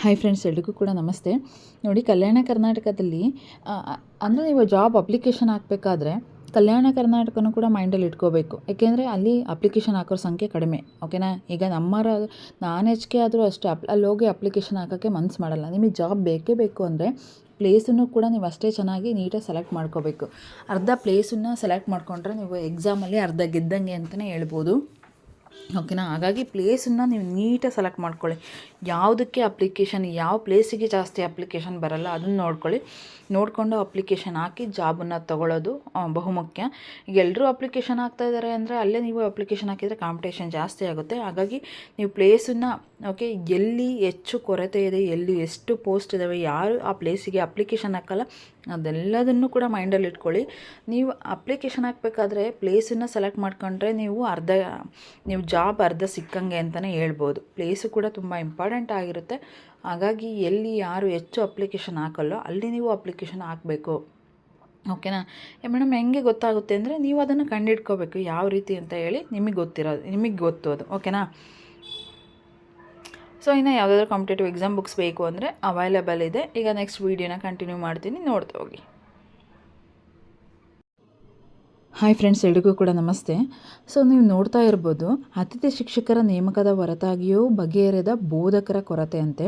Hi friends ಎಲ್ರಿಗೂ ಕೂಡ ನಮಸ್ತೆ. ನೋಡಿ, ಕಲ್ಯಾಣ ಕರ್ನಾಟಕದಲ್ಲಿ ಅಂದರೆ ನೀವು ಜಾಬ್ ಅಪ್ಲಿಕೇಶನ್ ಹಾಕಬೇಕಾದ್ರೆ ಕಲ್ಯಾಣ ಕರ್ನಾಟಕನೂ ಕೂಡ ಮೈಂಡಲ್ಲಿ ಇಟ್ಕೋಬೇಕು. ಏಕೆಂದರೆ ಅಲ್ಲಿ ಅಪ್ಲಿಕೇಶನ್ ಹಾಕೋರ ಸಂಖ್ಯೆ ಕಡಿಮೆ ಓಕೆನಾ ಈಗ ನಮ್ಮರ, ನಾನ್ ಹೆಚ್ಕೆ ಆದರೂ ಅಷ್ಟೇ, ಅಪ್ ಅಲ್ಲಿ ಹೋಗಿ ಅಪ್ಲಿಕೇಶನ್ ಹಾಕೋಕ್ಕೆ ಮನ್ಸು ಮಾಡಲ್ಲ. ನಿಮಗೆ ಜಾಬ್ ಬೇಕೇ ಬೇಕು ಅಂದರೆ ಪ್ಲೇಸನ್ನು ಕೂಡ ನೀವು ಅಷ್ಟೇ ಚೆನ್ನಾಗಿ ನೀಟಾಗಿ ಸೆಲೆಕ್ಟ್ ಮಾಡ್ಕೋಬೇಕು. ಅರ್ಧ ಪ್ಲೇಸನ್ನು ಸೆಲೆಕ್ಟ್ ಮಾಡಿಕೊಂಡ್ರೆ ನೀವು ಎಕ್ಸಾಮಲ್ಲಿ ಅರ್ಧ ಗೆದ್ದಂಗೆ ಅಂತಲೇ ಹೇಳ್ಬೋದು. ಓಕೆನಾ ಹಾಗಾಗಿ ಪ್ಲೇಸನ್ನು ನೀವು ನೀಟಾಗಿ ಸೆಲೆಕ್ಟ್ ಮಾಡ್ಕೊಳ್ಳಿ. ಯಾವುದಕ್ಕೆ ಅಪ್ಲಿಕೇಶನ್ ಯಾವ ಪ್ಲೇಸಿಗೆ ಜಾಸ್ತಿ ಅಪ್ಲಿಕೇಶನ್ ಬರಲ್ಲ ಅದನ್ನು ನೋಡ್ಕೊಳ್ಳಿ. ನೋಡಿಕೊಂಡು ಅಪ್ಲಿಕೇಶನ್ ಹಾಕಿ ಜಾಬನ್ನು ತೊಗೊಳ್ಳೋದು ಬಹುಮುಖ್ಯ. ಈಗ ಎಲ್ಲರೂ ಅಪ್ಲಿಕೇಶನ್ ಹಾಕ್ತಾ ಇದ್ದಾರೆ ಅಂದರೆ ಅಲ್ಲೇ ನೀವು ಅಪ್ಲಿಕೇಶನ್ ಹಾಕಿದರೆ ಕಾಂಪಿಟೇಷನ್ ಜಾಸ್ತಿ ಆಗುತ್ತೆ. ಹಾಗಾಗಿ ನೀವು ಪ್ಲೇಸನ್ನು ಓಕೆ ಎಲ್ಲಿ ಹೆಚ್ಚು ಕೊರತೆ ಇದೆ, ಎಲ್ಲಿ ಎಷ್ಟು ಪೋಸ್ಟ್ ಇದ್ದಾವೆ ಯಾರು ಆ ಪ್ಲೇಸಿಗೆ ಅಪ್ಲಿಕೇಶನ್ ಹಾಕಲ್ಲ ಅದೆಲ್ಲದನ್ನು ಕೂಡ ಮೈಂಡಲ್ಲಿ ಇಟ್ಕೊಳ್ಳಿ. ನೀವು ಅಪ್ಲಿಕೇಶನ್ ಹಾಕಬೇಕಾದ್ರೆ ಪ್ಲೇಸನ್ನು ಸೆಲೆಕ್ಟ್ ಮಾಡ್ಕೊಂಡ್ರೆ ನೀವು ಅರ್ಧ, ನೀವು ಜಾಬ್ ಅರ್ಧ ಸಿಕ್ಕಂಗೆ ಅಂತಲೇ ಹೇಳ್ಬೋದು. ಪ್ಲೇಸು ಕೂಡ ತುಂಬ ಇಂಪಾರ್ಟೆಂಟ್ ಆಗಿರುತ್ತೆ. ಹಾಗಾಗಿ ಎಲ್ಲಿ ಯಾರು ಹೆಚ್ಚು ಅಪ್ಲಿಕೇಶನ್ ಹಾಕಲ್ಲೋ ಅಲ್ಲಿ ನೀವು ಅಪ್ಲಿಕೇಶನ್ ಹಾಕಬೇಕು. ಓಕೆನಾ ಮೇಡಮ್ ಹೆಂಗೆ ಗೊತ್ತಾಗುತ್ತೆ ಅಂದರೆ ನೀವು ಅದನ್ನು ಕಂಡಿಡ್ಕೋಬೇಕು ಯಾವ ರೀತಿ ಅಂತ ಹೇಳಿ ನಿಮಗೆ ಗೊತ್ತಿರೋದು, ನಿಮಗೆ ಗೊತ್ತು ಅದು. ಓಕೆನಾ ಸೊ ಇನ್ನು ಯಾವುದಾದ್ರೂ ಕಾಂಪಿಟೇಟಿವ್ ಎಕ್ಸಾಮ್ ಬುಕ್ಸ್ ಬೇಕು ಅಂದರೆ ಅವೈಲೇಬಲ್ ಇದೆ. ಈಗ ನೆಕ್ಸ್ಟ್ ವೀಡಿಯೋನ ಕಂಟಿನ್ಯೂ ಮಾಡ್ತೀನಿ. ನೋಡ್ತಾ ಹೋಗಿ. ಹಾಯ್ ಫ್ರೆಂಡ್ಸ್ ಎಲ್ರಿಗೂ ಕೂಡ ನಮಸ್ತೆ. ಸೊ ನೀವು ನೋಡ್ತಾ ಇರ್ಬೋದು ಅತಿಥಿ ಶಿಕ್ಷಕರ ನೇಮಕದ ಹೊರತಾಗಿಯೂ ಬಗೆಹರಿದ ಬೋಧಕರ ಕೊರತೆ ಅಂತೆ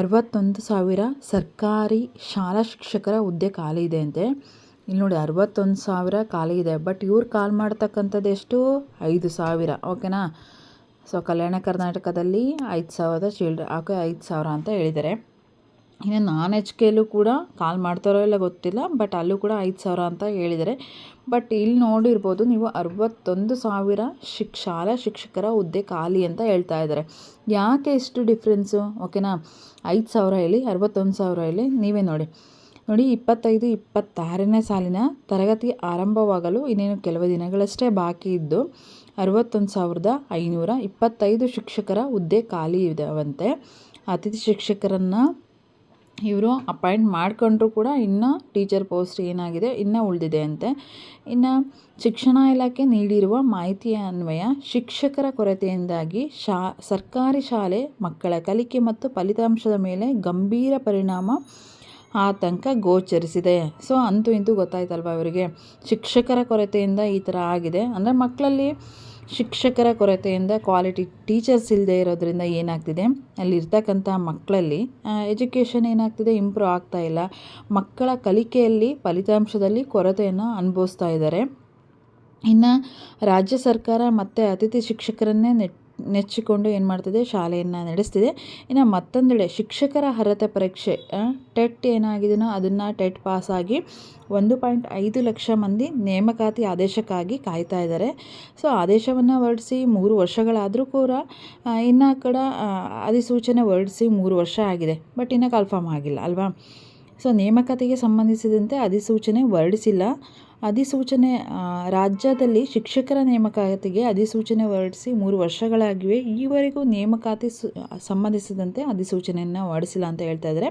ಅರವತ್ತೊಂದು ಸಾವಿರ ಸರ್ಕಾರಿ ಶಾಲಾ ಶಿಕ್ಷಕರ ಹುದ್ದೆ ಖಾಲಿ ಇದೆ ಅಂತೆ. ಇಲ್ಲಿ ನೋಡಿ, ಅರವತ್ತೊಂದು ಸಾವಿರ ಖಾಲಿ ಇದೆ ಬಟ್ ಇವ್ರು ಕಾಲ್ ಮಾಡ್ತಕ್ಕಂಥದ್ದು ಎಷ್ಟು? ಐದು ಸಾವಿರ ಓಕೆನಾ ಸೊ, ಕಲ್ಯಾಣ ಕರ್ನಾಟಕದಲ್ಲಿ ಐದು ಸಾವಿರದ ಚಿಲ್ಡ್ರ ಓಕೆ ಐದು ಸಾವಿರ ಅಂತ ಹೇಳಿದ್ದಾರೆ. ಇನ್ನು ನಾನ್ ಎಚ್ ಕೆಲ್ಲೂ ಕೂಡ ಕಾಲ್ ಮಾಡ್ತಾರೋ ಇಲ್ಲ ಗೊತ್ತಿಲ್ಲ, ಬಟ್ ಅಲ್ಲೂ ಕೂಡ ಐದು ಸಾವಿರ ಅಂತ ಹೇಳಿದ್ದಾರೆ. ಬಟ್ ಇಲ್ಲಿ ನೋಡಿರ್ಬೋದು ನೀವು ಅರವತ್ತೊಂದು ಸಾವಿರ ಶಿಕ್, ಶಾಲಾ ಶಿಕ್ಷಕರ ಹುದ್ದೆ ಖಾಲಿ ಅಂತ ಹೇಳ್ತಾ ಇದ್ದಾರೆ. ಯಾಕೆ ಇಷ್ಟು ಡಿಫ್ರೆನ್ಸು ಓಕೆನಾ ಐದು ಸಾವಿರ ಹೇಳಿ, ಅರವತ್ತೊಂದು ಸಾವಿರ ಹೇಳಿ, ನೀವೇ ನೋಡಿ. ನೋಡಿ, ಇಪ್ಪತ್ತೈದು, ಇಪ್ಪತ್ತಾರನೇ ಸಾಲಿನ ತರಗತಿ ಆರಂಭವಾಗಲು ಇನ್ನೇನು ಕೆಲವು ದಿನಗಳಷ್ಟೇ ಬಾಕಿ ಇದ್ದು ಅರವತ್ತೊಂದು ಸಾವಿರದ ಐನೂರ ಇಪ್ಪತ್ತೈದು ಶಿಕ್ಷಕರ ಹುದ್ದೆ ಖಾಲಿ ಇದಾವಂತೆ. ಅತಿಥಿ ಶಿಕ್ಷಕರನ್ನು ಇವರು ಅಪಾಯಿಂಟ್ ಮಾಡ್ಕೊಂಡ್ರು ಕೂಡ ಇನ್ನೂ ಟೀಚರ್ ಪೋಸ್ಟ್ ಏನಾಗಿದೆ, ಇನ್ನೂ ಉಳಿದಿದೆ ಅಂತೆ. ಇನ್ನು ಶಿಕ್ಷಣ ಇಲಾಖೆ ನೀಡಿರುವ ಮಾಹಿತಿಯ ಅನ್ವಯ, ಶಿಕ್ಷಕರ ಕೊರತೆಯಿಂದಾಗಿ ಶಾ, ಸರ್ಕಾರಿ ಶಾಲೆ ಮಕ್ಕಳ ಕಲಿಕೆ ಮತ್ತು ಫಲಿತಾಂಶದ ಮೇಲೆ ಗಂಭೀರ ಪರಿಣಾಮ ಆತಂಕ ಗೋಚರಿಸಿದೆ. ಸೊ, ಅಂತೂ ಇಂತೂ ಗೊತ್ತಾಯ್ತಲ್ವ ಅವರಿಗೆ ಶಿಕ್ಷಕರ ಕೊರತೆಯಿಂದ ಈ ಥರ ಆಗಿದೆ. ಅಂದರೆ ಮಕ್ಕಳಲ್ಲಿ ಶಿಕ್ಷಕರ ಕೊರತೆಯಿಂದ ಕ್ವಾಲಿಟಿ ಟೀಚರ್ಸ್ ಇಲ್ಲದೆ ಇರೋದರಿಂದ ಏನಾಗ್ತಿದೆ? ಅಲ್ಲಿರ್ತಕ್ಕಂಥ ಮಕ್ಕಳಲ್ಲಿ ಎಜುಕೇಷನ್ ಏನಾಗ್ತಿದೆ? ಇಂಪ್ರೂವ್ ಆಗ್ತಾ ಇಲ್ಲ. ಮಕ್ಕಳ ಕಲಿಕೆಯಲ್ಲಿ, ಫಲಿತಾಂಶದಲ್ಲಿ ಕೊರತೆಯನ್ನು ಅನುಭವಿಸ್ತಾ ಇದ್ದಾರೆ. ಇನ್ನು ರಾಜ್ಯ ಸರ್ಕಾರ ಮತ್ತು ಅತಿಥಿ ಶಿಕ್ಷಕರನ್ನೇ ನೆಟ್ ನೆಚ್ಚಿಕೊಂಡು ಏನು ಮಾಡ್ತಿದೆ? ಶಾಲೆಯನ್ನು ನಡೆಸ್ತಿದೆ. ಇನ್ನು ಮತ್ತೊಂದೆಡೆ ಶಿಕ್ಷಕರ ಅರ್ಹತೆ ಪರೀಕ್ಷೆ ಟೆಟ್ ಏನಾಗಿದೆಯೋ ಅದನ್ನು ಟೆಟ್ ಪಾಸಾಗಿ ಒಂದು ಪಾಯಿಂಟ್ ಐದು ಲಕ್ಷ ಮಂದಿ ನೇಮಕಾತಿ ಆದೇಶಕ್ಕಾಗಿ ಕಾಯ್ತಾ ಇದ್ದಾರೆ. ಸೊ, ಆದೇಶವನ್ನು ಹೊರಡಿಸಿ ಮೂರು ವರ್ಷಗಳಾದರೂ ಕೂಡ ಇನ್ನು ಕಡೆ ಅಧಿಸೂಚನೆ ಹೊರಡಿಸಿ ಮೂರು ವರ್ಷ ಆಗಿದೆ. ಬಟ್ ಇನ್ನೂ ಕನ್ಫರ್ಮ್ ಆಗಿಲ್ಲ, ಅಲ್ವಾ? ಸೊ, ನೇಮಕಾತಿಗೆ ಸಂಬಂಧಿಸಿದಂತೆ ಅಧಿಸೂಚನೆ ಹೊರಡಿಸಿಲ್ಲ. ಅಧಿಸೂಚನೆ ರಾಜ್ಯದಲ್ಲಿ ಶಿಕ್ಷಕರ ನೇಮಕಾತಿಗೆ ಅಧಿಸೂಚನೆ ಹೊರಡಿಸಿ ಮೂರು ವರ್ಷಗಳಾಗಿವೆ. ಈವರೆಗೂ ನೇಮಕಾತಿ ಸಂಬಂಧಿಸಿದಂತೆ ಅಧಿಸೂಚನೆಯನ್ನು ಹೊರಡಿಸಿಲ್ಲ ಅಂತ ಹೇಳ್ತಾ ಇದ್ದಾರೆ.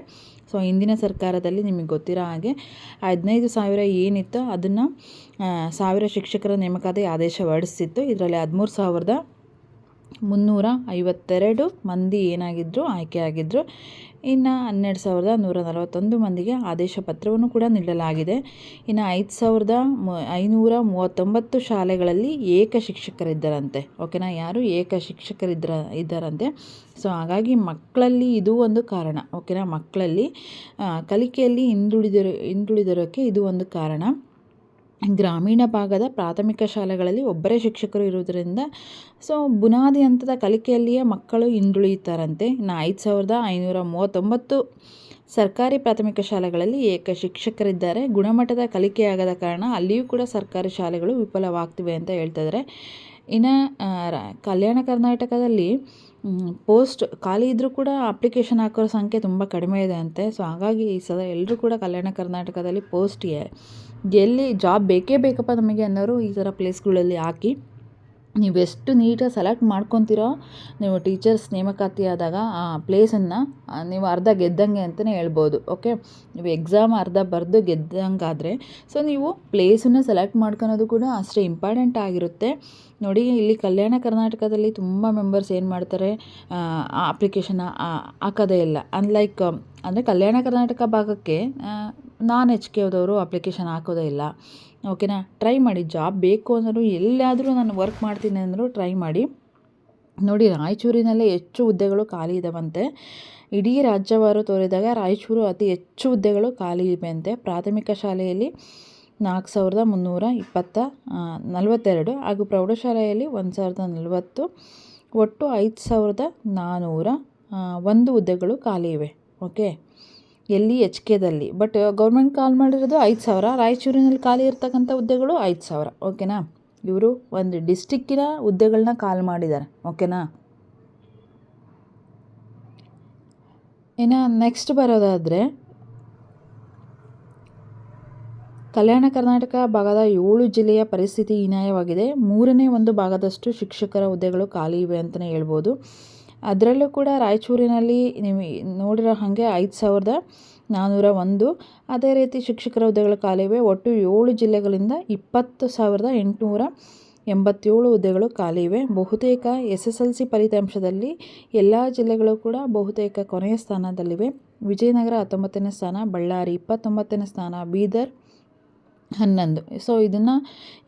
ಸೊ, ಹಿಂದಿನ ಸರ್ಕಾರದಲ್ಲಿ ನಿಮಗೆ ಗೊತ್ತಿರೋ ಹಾಗೆ ಹದಿನೈದು ಸಾವಿರ ಏನಿತ್ತು ಅದನ್ನು ಸಾವಿರ ಶಿಕ್ಷಕರ ನೇಮಕಾತಿ ಆದೇಶ ಹೊರಡಿಸಿತ್ತು. ಇದರಲ್ಲಿ ಹದಿಮೂರು ಸಾವಿರದ ಮುನ್ನೂರ ಐವತ್ತೆರಡು ಮಂದಿ ಏನಾಗಿದ್ದರು ಆಯ್ಕೆಯಾಗಿದ್ದರು ಇನ್ನು ಹನ್ನೆರಡು ಸಾವಿರದ ನೂರ ನಲವತ್ತೊಂದು ಮಂದಿಗೆ ಆದೇಶ ಪತ್ರವನ್ನು ಕೂಡ ನೀಡಲಾಗಿದೆ. ಇನ್ನು ಐದು ಸಾವಿರದ ಐನೂರ ಮೂವತ್ತೊಂಬತ್ತು ಶಾಲೆಗಳಲ್ಲಿ ಏಕ ಶಿಕ್ಷಕರಿದ್ದರಂತೆ. ಓಕೆನಾ? ಯಾರು ಏಕ ಶಿಕ್ಷಕರಿದ್ದರ ಇದ್ದಾರಂತೆ? ಸೊ, ಹಾಗಾಗಿ ಮಕ್ಕಳಲ್ಲಿ ಇದು ಒಂದು ಕಾರಣ. ಓಕೆನಾ? ಮಕ್ಕಳಲ್ಲಿ ಕಲಿಕೆಯಲ್ಲಿ ಹಿಂದುಳಿದಿರೋ ಹಿಂದುಳಿದಿರೋಕ್ಕೆ ಇದು ಒಂದು ಕಾರಣ. ಗ್ರಾಮೀಣ ಭಾಗದ ಪ್ರಾಥಮಿಕ ಶಾಲೆಗಳಲ್ಲಿ ಒಬ್ಬರೇ ಶಿಕ್ಷಕರು ಇರುವುದರಿಂದ, ಸೊ ಬುನಾದಿ ಹಂತದ ಕಲಿಕೆಯಲ್ಲಿಯೇ ಮಕ್ಕಳು ಹಿಂದುಳಿಯುತ್ತಾರಂತೆ. ಇನ್ನು ಐದು ಸಾವಿರದ ಐನೂರ ಮೂವತ್ತೊಂಬತ್ತು ಸರ್ಕಾರಿ ಪ್ರಾಥಮಿಕ ಶಾಲೆಗಳಲ್ಲಿ ಏಕ ಶಿಕ್ಷಕರಿದ್ದಾರೆ. ಗುಣಮಟ್ಟದ ಕಲಿಕೆಯಾಗದ ಕಾರಣ ಅಲ್ಲಿಯೂ ಕೂಡ ಸರ್ಕಾರಿ ಶಾಲೆಗಳು ವಿಫಲವಾಗ್ತಿವೆ ಅಂತ ಹೇಳ್ತಿದ್ದಾರೆ ಇನ್ನು ಕಲ್ಯಾಣ ಕರ್ನಾಟಕದಲ್ಲಿ ಪೋಸ್ಟ್ ಖಾಲಿ ಇದ್ದರೂ ಕೂಡ ಅಪ್ಲಿಕೇಶನ್ ಹಾಕೋರ ಸಂಖ್ಯೆ ತುಂಬ ಕಡಿಮೆ ಇದೆ ಅಂತೆ. ಸೊ ಹಾಗಾಗಿ ಈ ಸಲ ಎಲ್ಲರೂ ಕೂಡ ಕಲ್ಯಾಣ ಕರ್ನಾಟಕದಲ್ಲಿ ಪೋಸ್ಟ್ ಎಲ್ಲಿ ಜಾಬ್ ಬೇಕೇ ಬೇಕಪ್ಪ ನಮಗೆ ಅನ್ನೋರು ಈ ಥರ ಪ್ಲೇಸ್ಗಳಲ್ಲಿ ಹಾಕಿ, ನೀವು ಎಷ್ಟು ನೀಟಾಗಿ ಸೆಲೆಕ್ಟ್ ಮಾಡ್ಕೊತೀರೋ, ನೀವು ಟೀಚರ್ಸ್ ನೇಮಕಾತಿ ಆದಾಗ ಆ ಪ್ಲೇಸನ್ನು ನೀವು ಅರ್ಧ ಗೆದ್ದಂಗೆ ಅಂತಲೇ ಹೇಳ್ಬೋದು ಓಕೆ ನೀವು ಎಕ್ಸಾಮ್ ಅರ್ಧ ಬರೆದು ಗೆದ್ದಂಗಾದರೆ ಸೊ ನೀವು ಪ್ಲೇಸನ್ನು ಸೆಲೆಕ್ಟ್ ಮಾಡ್ಕೊಳೋದು ಕೂಡ ಅಷ್ಟೇ ಇಂಪಾರ್ಟೆಂಟ್ ಆಗಿರುತ್ತೆ. ನೋಡಿ, ಇಲ್ಲಿ ಕಲ್ಯಾಣ ಕರ್ನಾಟಕದಲ್ಲಿ ತುಂಬ ಮೆಂಬರ್ಸ್ ಏನು ಮಾಡ್ತಾರೆ ಅಪ್ಲಿಕೇಶನ್ ಹಾಕೋದೇ ಇಲ್ಲ. ಅನ್ಲೈಕ್ ಅಂದರೆ ಕಲ್ಯಾಣ ಕರ್ನಾಟಕ ಭಾಗಕ್ಕೆ ನಾನ್ ಎಚ್ ಕೆ ಹೋದವರು ಅಪ್ಲಿಕೇಶನ್ ಹಾಕೋದೇ ಇಲ್ಲ. ಓಕೆನಾ ಟ್ರೈ ಮಾಡಿ ಜಾಬ್ ಬೇಕು ಅಂದರೂ ಎಲ್ಲಾದರೂ ನಾನು ವರ್ಕ್ ಮಾಡ್ತೀನಿ ಅಂದರೂ ಟ್ರೈ ಮಾಡಿ. ನೋಡಿ, ರಾಯಚೂರಿನಲ್ಲೇ ಹೆಚ್ಚು ಹುದ್ದೆಗಳು ಖಾಲಿ ಇದ್ದಾವಂತೆ ಇಡೀ ರಾಜ್ಯವಾರು ತೋರಿದಾಗ ರಾಯಚೂರು ಅತಿ ಹೆಚ್ಚು ಹುದ್ದೆಗಳು ಖಾಲಿ ಇವೆ ಅಂತೆ ಪ್ರಾಥಮಿಕ ಶಾಲೆಯಲ್ಲಿ ನಾಲ್ಕು ಸಾವಿರದ ಮುನ್ನೂರ ಇಪ್ಪತ್ತ ನಲವತ್ತೆರಡು ಹಾಗೂ ಪ್ರೌಢಶಾಲೆಯಲ್ಲಿ ಒಂದು ಸಾವಿರದ ನಲವತ್ತು. ಒಟ್ಟು ಐದು ಸಾವಿರದ ನಾನ್ನೂರ ಒಂದು ಹುದ್ದೆಗಳು ಖಾಲಿ ಇವೆ. ಓಕೆ ಎಲ್ಲಿ ಎಚ್ ಕೆದಲ್ಲಿ. ಬಟ್ ಗೌರ್ಮೆಂಟ್ ಕಾಲ್ ಮಾಡಿರೋದು ಐದು ಸಾವಿರ. ರಾಯಚೂರಿನಲ್ಲಿ ಖಾಲಿ ಇರ್ತಕ್ಕಂಥ ಹುದ್ದೆಗಳು ಐದು ಸಾವಿರ. ಓಕೆನಾ ಇವರು ಒಂದು ಡಿಸ್ಟಿಕ್ಕಿನ ಹುದ್ದೆಗಳನ್ನ ಕಾಲ್ ಮಾಡಿದ್ದಾರೆ. ಓಕೆನಾ ಇನ್ನು ನೆಕ್ಸ್ಟ್ ಬರೋದಾದರೆ, ಕಲ್ಯಾಣ ಕರ್ನಾಟಕ ಭಾಗದ ಏಳು ಜಿಲ್ಲೆಯ ಪರಿಸ್ಥಿತಿ ಹೀನಾಯವಾಗಿದೆ. ಮೂರನೇ ಒಂದು ಭಾಗದಷ್ಟು ಶಿಕ್ಷಕರ ಹುದ್ದೆಗಳು ಖಾಲಿ ಇವೆ ಅಂತಲೇ ಹೇಳ್ಬೋದು. ಅದರಲ್ಲೂ ಕೂಡ ರಾಯಚೂರಿನಲ್ಲಿ ನೀವು ನೋಡಿರೋ ಹಾಗೆ ಐದು ಸಾವಿರದ ನಾನ್ನೂರ ಒಂದು. ಅದೇ ರೀತಿ ಶಿಕ್ಷಕರ ಹುದ್ದೆಗಳ ಖಾಲಿ ಇವೆ ಒಟ್ಟು ಏಳು ಜಿಲ್ಲೆಗಳಿಂದ ಇಪ್ಪತ್ತು ಸಾವಿರದ ಎಂಟುನೂರ ಎಂಬತ್ತೇಳು ಹುದ್ದೆಗಳು ಖಾಲಿ ಇವೆ ಬಹುತೇಕ ಎಸ್ ಎಸ್ ಎಲ್ ಸಿ ಫಲಿತಾಂಶದಲ್ಲಿ ಎಲ್ಲ ಜಿಲ್ಲೆಗಳು ಕೂಡ ಬಹುತೇಕ ಕೊನೆಯ ಸ್ಥಾನದಲ್ಲಿವೆ. ವಿಜಯನಗರ ಹತ್ತೊಂಬತ್ತನೇ ಸ್ಥಾನ, ಬಳ್ಳಾರಿ ಇಪ್ಪತ್ತೊಂಬತ್ತನೇ ಸ್ಥಾನ, ಬೀದರ್ ಹನ್ನೊಂದು. ಸೊ ಇದನ್ನು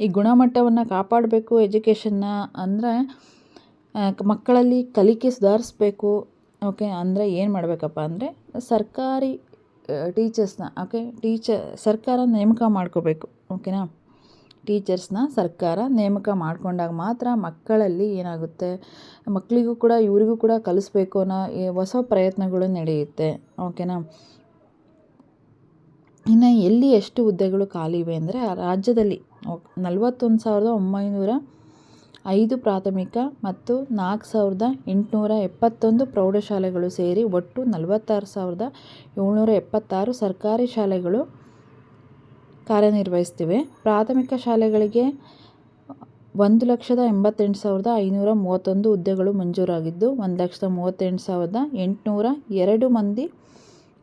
ಈ ಗುಣಮಟ್ಟವನ್ನು ಕಾಪಾಡಬೇಕು, ಎಜುಕೇಷನ್ನ ಅಂದರೆ ಮಕ್ಕಳಲ್ಲಿ ಕಲಿಕೆ ಸುಧಾರಿಸ್ಬೇಕು ಓಕೆ ಅಂದರೆ ಏನು ಮಾಡಬೇಕಪ್ಪ ಅಂದರೆ ಸರ್ಕಾರಿ ಟೀಚರ್ಸ್ನ ಓಕೆ ಟೀಚರ್ ಸರ್ಕಾರ ನೇಮಕ ಮಾಡ್ಕೋಬೇಕು ಓಕೆನಾ ಟೀಚರ್ಸ್ನ ಸರ್ಕಾರ ನೇಮಕ ಮಾಡಿಕೊಂಡಾಗ ಮಾತ್ರ ಮಕ್ಕಳಲ್ಲಿ ಏನಾಗುತ್ತೆ? ಮಕ್ಕಳಿಗೂ ಕೂಡ, ಇವರಿಗೂ ಕೂಡ ಕಲಿಸ್ಬೇಕು ಅನ್ನೋ ಹೊಸ ಪ್ರಯತ್ನಗಳು ನಡೆಯುತ್ತೆ ಓಕೆನಾ ಇನ್ನು ಎಲ್ಲಿ ಎಷ್ಟು ಹುದ್ದೆಗಳು ಖಾಲಿ ಇವೆ ಅಂದರೆ ರಾಜ್ಯದಲ್ಲಿ ನಲವತ್ತೊಂದು ಸಾವಿರದ ಒಂಬೈನೂರ ಐದು ಪ್ರಾಥಮಿಕ ಮತ್ತು ನಾಲ್ಕು ಸಾವಿರದ ಎಂಟುನೂರ ಎಪ್ಪತ್ತೊಂದು ಪ್ರೌಢಶಾಲೆಗಳು ಸೇರಿ ಒಟ್ಟು ನಲವತ್ತಾರು ಸಾವಿರದ ಏಳ್ನೂರ ಎಪ್ಪತ್ತಾರು ಸರ್ಕಾರಿ ಶಾಲೆಗಳು ಕಾರ್ಯನಿರ್ವಹಿಸ್ತಿವೆ ಪ್ರಾಥಮಿಕ ಶಾಲೆಗಳಿಗೆ ಒಂದು ಲಕ್ಷದ ಎಂಬತ್ತೆಂಟು ಸಾವಿರದ ಐನೂರ ಮೂವತ್ತೊಂದು ಹುದ್ದೆಗಳು ಮಂಜೂರಾಗಿದ್ದು, ಒಂದು ಲಕ್ಷದ ಮೂವತ್ತೆಂಟು ಸಾವಿರದ ಎಂಟುನೂರ ಎರಡು ಮಂದಿ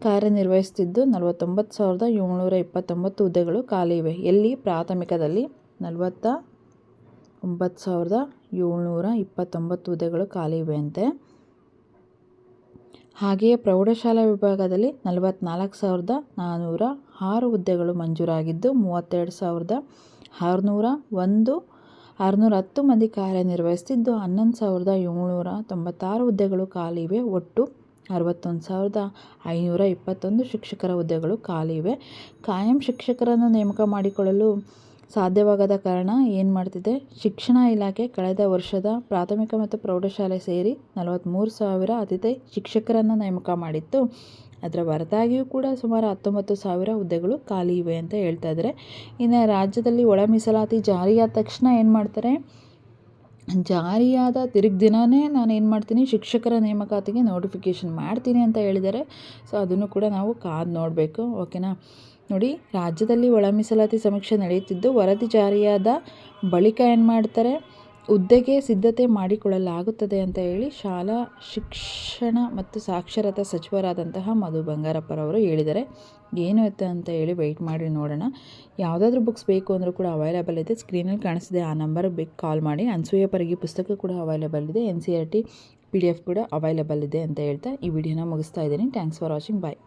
ಕಾರ್ಯನಿರ್ವಹಿಸ್ತಿದ್ದು ನಲವತ್ತೊಂಬತ್ತು ಸಾವಿರದ ಏಳ್ನೂರ ಇಪ್ಪತ್ತೊಂಬತ್ತು ಹುದ್ದೆಗಳು ಖಾಲಿ ಇವೆ. ಎಲ್ಲಿ? ಪ್ರಾಥಮಿಕದಲ್ಲಿ ನಲವತ್ತ ಒಂಬತ್ತು ಸಾವಿರದ ಏಳ್ನೂರ ಇಪ್ಪತ್ತೊಂಬತ್ತು ಹುದ್ದೆಗಳು ಖಾಲಿ ಇವೆಯಂತೆ. ಹಾಗೆಯೇ ಪ್ರೌಢಶಾಲಾ ವಿಭಾಗದಲ್ಲಿ ನಲವತ್ತ್ನಾಲ್ಕು ಸಾವಿರದ ನಾನ್ನೂರ ಆರು ಹುದ್ದೆಗಳು ಮಂಜೂರಾಗಿದ್ದು, ಮೂವತ್ತೆರಡು ಸಾವಿರದ ಆರುನೂರ ಒಂದು, ಆರುನೂರ ಹತ್ತು ಮಂದಿ ಕಾರ್ಯನಿರ್ವಹಿಸ್ತಿದ್ದು ಹನ್ನೊಂದು ಸಾವಿರದ ಏಳ್ನೂರ ತೊಂಬತ್ತಾರು ಹುದ್ದೆಗಳು ಖಾಲಿ ಇವೆ. ಒಟ್ಟು ಅರವತ್ತೊಂದು ಸಾವಿರದ ಐನೂರ ಇಪ್ಪತ್ತೊಂದು ಶಿಕ್ಷಕರ ಹುದ್ದೆಗಳು ಖಾಲಿ ಇವೆ. ಕಾಯಂ ಶಿಕ್ಷಕರನ್ನು ನೇಮಕ ಮಾಡಿಕೊಳ್ಳಲು ಸಾಧ್ಯವಾಗದ ಕಾರಣ ಏನು ಮಾಡ್ತಿದೆ ಶಿಕ್ಷಣ ಇಲಾಖೆ ಕಳೆದ ವರ್ಷದ ಪ್ರಾಥಮಿಕ ಮತ್ತು ಪ್ರೌಢಶಾಲೆ ಸೇರಿ ನಲವತ್ತ್ಮೂರು ಸಾವಿರ ಅತಿಥಿ ಶಿಕ್ಷಕರನ್ನು ನೇಮಕ ಮಾಡಿತ್ತು. ಅದರ ಹೊರತಾಗಿಯೂ ಕೂಡ ಸುಮಾರು ಹತ್ತೊಂಬತ್ತು ಸಾವಿರ ಹುದ್ದೆಗಳು ಖಾಲಿ ಇವೆ ಅಂತ ಹೇಳ್ತಾ ಇದ್ದಾರೆ ಇನ್ನು ರಾಜ್ಯದಲ್ಲಿ ಒಳ ಮೀಸಲಾತಿ ಜಾರಿಯಾದ ತಕ್ಷಣ ಏನು ಮಾಡ್ತಾರೆ? ಜಾರಿಯಾದ ತಿರುಗಿ ದಿನವೇ ನಾನು ಏನು ಮಾಡ್ತೀನಿ, ಶಿಕ್ಷಕರ ನೇಮಕಾತಿಗೆ ನೋಟಿಫಿಕೇಷನ್ ಮಾಡ್ತೀನಿ ಅಂತ ಹೇಳಿದ್ದಾರೆ ಸೊ ಅದನ್ನು ಕೂಡ ನಾವು ಕಾದು ನೋಡಬೇಕು, ಓಕೆನಾ? ನೋಡಿ, ರಾಜ್ಯದಲ್ಲಿ ಒಳ ಮೀಸಲಾತಿ ಸಮೀಕ್ಷೆ ನಡೆಯುತ್ತಿದ್ದು, ವರದಿ ಜಾರಿಯಾದ ಬಳಿಕ ಏನು ಮಾಡ್ತಾರೆ? ಹುದ್ದೆಗೆ ಸಿದ್ಧತೆ ಮಾಡಿಕೊಳ್ಳಲಾಗುತ್ತದೆ ಅಂತ ಹೇಳಿ ಶಾಲಾ ಶಿಕ್ಷಣ ಮತ್ತು ಸಾಕ್ಷರತಾ ಸಚಿವರಾದಂತಹ ಮಧು ಬಂಗಾರಪ್ಪರವರು ಹೇಳಿದ್ದಾರೆ. ಏನು ಇತ್ತು ಅಂತ ಹೇಳಿ ವೆಯ್ಟ್ ಮಾಡಿ ನೋಡೋಣ. ಯಾವುದಾದ್ರೂ ಬುಕ್ಸ್ ಬೇಕು ಅಂದರೂ ಕೂಡ ಅವೈಲೇಬಲ್ ಇದೆ. ಸ್ಕ್ರೀನಲ್ಲಿ ಕಾಣಿಸಿದೆ ಆ ನಂಬರ್ಗೆ ಬೇಕು ಕಾಲ್ ಮಾಡಿ. ಅನ್ಸೂಯ ಪರಿಗೆ ಪುಸ್ತಕ ಕೂಡ ಅವೈಲೇಬಲ್ ಇದೆ. N C R T P D F ಕೂಡ ಅವೈಲೇಬಲ್ ಇದೆ ಅಂತ ಹೇಳ್ತಾ ಈ ವಿಡಿಯೋನ ಮುಗಿಸ್ತಾ ಇದ್ದೀನಿ. Thanks for watching bye